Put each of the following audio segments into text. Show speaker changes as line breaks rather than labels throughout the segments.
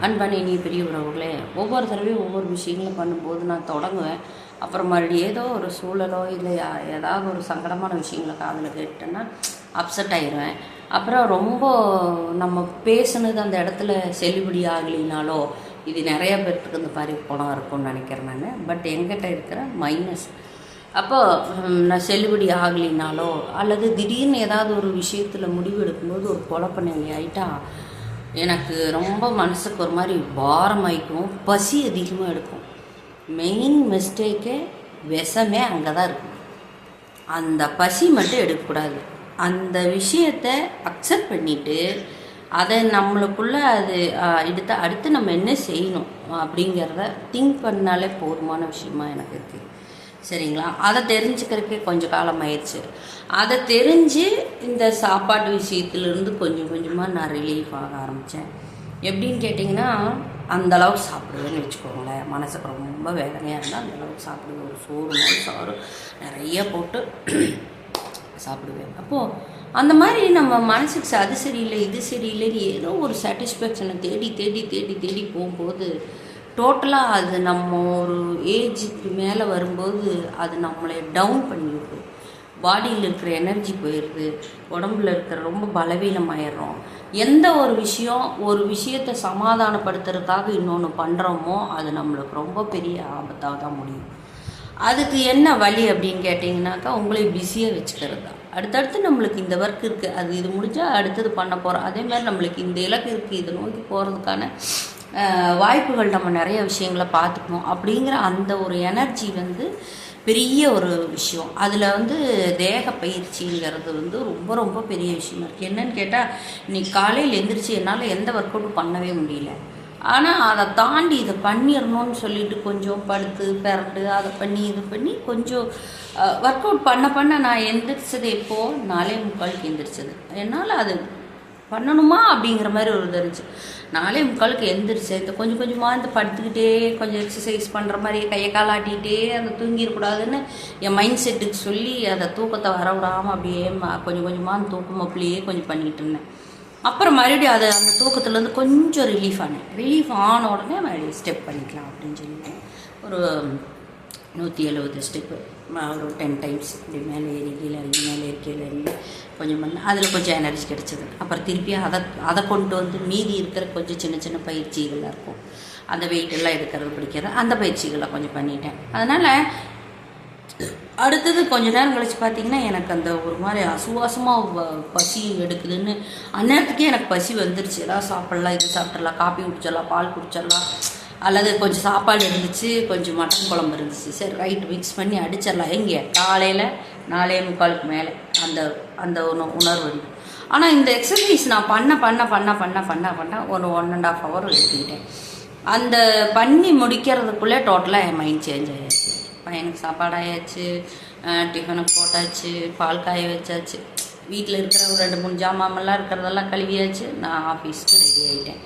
அன்பான இனிய பெரிய உறவுகளே ஒவ்வொரு தடவையும் ஒவ்வொரு விஷயங்களும் பண்ணும்போது நான் தொடங்குவேன். அப்புறம் மறுபடியும் ஏதோ ஒரு சூழலோ இல்லை யா- ஏதாவது ஒரு சங்கடமான விஷயங்களை காதில் கேட்டேன்னா அப்செட் ஆயிடுவேன் அப்புறம் ரொம்ப நம்ம பேசுனது அந்த இடத்துல செல்லுபடி ஆகலினாலோ இது நிறைய பேர்த்துக்கு இந்த மாதிரி குணம் இருக்கும்னு நினைக்கிறேன் நான். பட் எங்கிட்ட இருக்கிற மைனஸ் அப்போது நான் செல்லுபடி ஆகலினாலோ அல்லது திடீர்னு ஏதாவது ஒரு விஷயத்தில் முடிவு எடுக்கும்போது ஒரு குழப்ப நிலை ஆகிட்டா எனக்கு ரொம்ப மனசுக்கு ஒரு மாதிரி பாரமாயிக்கும் பசி அதிகமாக எடுக்கும். மெயின் மிஸ்டேக்கே விஷமே அங்கே தான் இருக்கும். அந்த பசி மட்டும் எடுக்கக்கூடாது. அந்த விஷயத்தை அக்செப்ட் பண்ணிவிட்டு அதை நம்மளுக்குள்ளே அது எடுத்து அடுத்து நம்ம என்ன செய்யணும் அப்படிங்கிறத திங்க் பண்ணாலே போதுமான விஷயமா எனக்கு இருக்குது சரிங்களா? அதை தெரிஞ்சுக்கிறதுக்கே கொஞ்சம் காலம் ஆயிடுச்சு. அதை தெரிஞ்சு இந்த சாப்பாட்டு விஷயத்துலேருந்து கொஞ்சம் கொஞ்சமாக நான் ரிலீஃப் ஆக ஆரம்பித்தேன் எப்படின்னு கேட்டிங்கன்னா அந்தளவுக்கு சாப்பிடுவேன்னு வச்சுக்கோங்களேன். மனசுக்கு ரொம்ப வேதனையாக இருந்தால் அந்த அளவுக்கு சாப்பிடுவேன். ஒரு சோறு மாதிரி சோறு நிறைய போட்டு சாப்பிடுவேன். அப்போது அந்த மாதிரி நம்ம மனசுக்கு அது சரியில்லை இது சரியில்லைன்னு ஏதோ ஒரு சாட்டிஸ்ஃபேக்ஷனை தேடி தேடி தேடி தேடி போகும்போது டோட்டலாக அது நம்ம ஒரு ஏஜுக்கு மேலே வரும்போது அது நம்மளை டவுன் பண்ணிடுது. பாடியில் இருக்கிற எனர்ஜி போயிடுது. உடம்புல இருக்கிற ரொம்ப பலவீனமாயிடுறோம். எந்த ஒரு விஷயம் ஒரு விஷயத்தை சமாதானப்படுத்துறதுக்காக இன்னொன்று பண்ணுறோமோ அது நம்மளுக்கு ரொம்ப பெரிய ஆபத்தாக தான் முடியும். அதுக்கு என்ன வழி அப்படின்னு கேட்டிங்கனாக்கா உங்களை பிஸியாக வச்சுக்கிறது தான். அடுத்தடுத்து நம்மளுக்கு இந்த ஒர்க் இருக்குது அது இது முடிஞ்சால் அடுத்தது பண்ண போகிறோம் அதேமாதிரி நம்மளுக்கு இந்த இலக்கு இருக்குது இதை நோக்கி போகிறதுக்கான வாய்ப்புகள் நம்ம நிறைய விஷயங்களை பார்த்துக்கணும் அப்படிங்கிற அந்த ஒரு எனர்ஜி வந்து பெரிய ஒரு விஷயம். அதில் வந்து தேக பயிற்சிங்கிறது வந்து ரொம்ப ரொம்ப பெரிய விஷயமா இருக்குது என்னன்னு கேட்டால் இன்னைக்கு காலையில் எந்திரிச்சு என்னால் எந்த ஒர்க் அவுட்டும் பண்ணவே முடியல. ஆனால் அதை தாண்டி இதை பண்ணிடணும்னு சொல்லிட்டு கொஞ்சம் படுத்து பிறண்டு அதை பண்ணி இது பண்ணி கொஞ்சம் ஒர்க் அவுட் பண்ண பண்ண நான் எந்திரிச்சது எப்போது நாலே முக்காலுக்கு எந்திரிச்சது. என்னால் அது பண்ணணுமா அப்படிங்கிற மாதிரி ஒரு இருந்துச்சு. நாளே முக்காலுக்கு எந்திரிச்சேன் இந்த கொஞ்சம் கொஞ்சமாக இந்த படுத்துக்கிட்டே கொஞ்சம் எக்ஸசைஸ் பண்ணுற மாதிரி கையை கால் ஆட்டிகிட்டே அதை தூங்கிடக்கூடாதுன்னு என் மைண்ட் செட்டுக்கு சொல்லி அதை தூக்கத்தை வர விடாமல் அப்படியே கொஞ்சம் கொஞ்சமாக அந்த தூக்கம் அப்படியே கொஞ்சம் பண்ணிகிட்டு இருந்தேன். அப்புறம் மறுபடியும் அது அந்த தூக்கத்துலேருந்து கொஞ்சம் ரிலீஃப் ஆனேன். ரிலீஃப் ஆன உடனே மறுபடியும் ஸ்டெப் பண்ணிக்கலாம் அப்படின்னு சொல்லிட்டு ஒரு நூற்றி எழுபது ஸ்டெப்பு. ஒரு டென் டைம்ஸ் இப்படி மேலே ஏறி கீழே இறங்கி மேலே ஏறி கீழே இறங்கி கொஞ்சம் பண்ண அதில் கொஞ்சம் எனர்ஜி கிடச்சிது. அப்புறம் திருப்பி அதை அதை கொண்டு வந்து மீதி இருக்கிற கொஞ்சம் சின்ன சின்ன பயிற்சிகளாக இருக்கும். அந்த வெயிட்டெல்லாம் எடுக்கிறது பிடிக்கிறது அந்த பயிற்சிகளை கொஞ்சம் பண்ணிட்டேன். அதனால் அடுத்தது கொஞ்ச நேரம் கழிச்சு பார்த்தீங்கன்னா எனக்கு அந்த ஒரு மாதிரி அசுவாசமாக பசி எடுக்குதுன்னு அந்நேரத்துக்கே எனக்கு பசி வந்துருச்சு. ஏதாவது சாப்பிட்லாம் இது சாப்பிட்றலாம் காப்பி குடிச்சிடலாம் பால் குடிச்சிடலாம். அல்லது கொஞ்சம் சாப்பாடு இருந்துச்சு கொஞ்சம் மட்டன் குழம்பு இருந்துச்சு. சரி ரைட் மிக்ஸ் பண்ணி அடிச்சிடலாம். எங்கே? காலையில் நாலே முக்காலுக்கு மேலே. அந்த அந்த உண- உணர்வு ஆனால் இந்த எக்ஸசைஸ் நான் பண்ண பண்ண பண்ண பண்ண பண்ண பண்ண ஒரு ஒன் அண்ட் ஆஃப் ஹவர் எடுத்துக்கிட்டேன். அந்த பண்ணி முடிக்கிறதுக்குள்ளே டோட்டலாக என் மைண்ட் சேஞ்ச் ஆகிடுச்சு பையனுக்கு சாப்பாடு ஆயாச்சு டிஃபனுக்கு போட்டாச்சு பால் காய வச்சாச்சு. வீட்டில் இருக்கிற ஒரு ரெண்டு மூணு ஜாமான்லாம் இருக்கிறதெல்லாம் கழுவியாச்சு. நான் ஆஃபீஸ்க்கு ரெடி ஆகிட்டேன்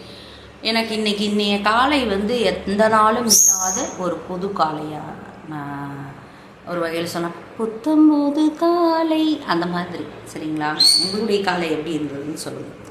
எனக்கு இன்றைக்கி இன்றைய காலை வந்து எந்த நாளும் இல்லாத ஒரு புது காலையாக நான் ஒரு வகையில் சொன்னேன் புத்தம்போது காலை அந்த மாதிரி சரிங்களா? உங்களுடைய காலை எப்படி இருந்ததுன்னு சொல்லுங்கள்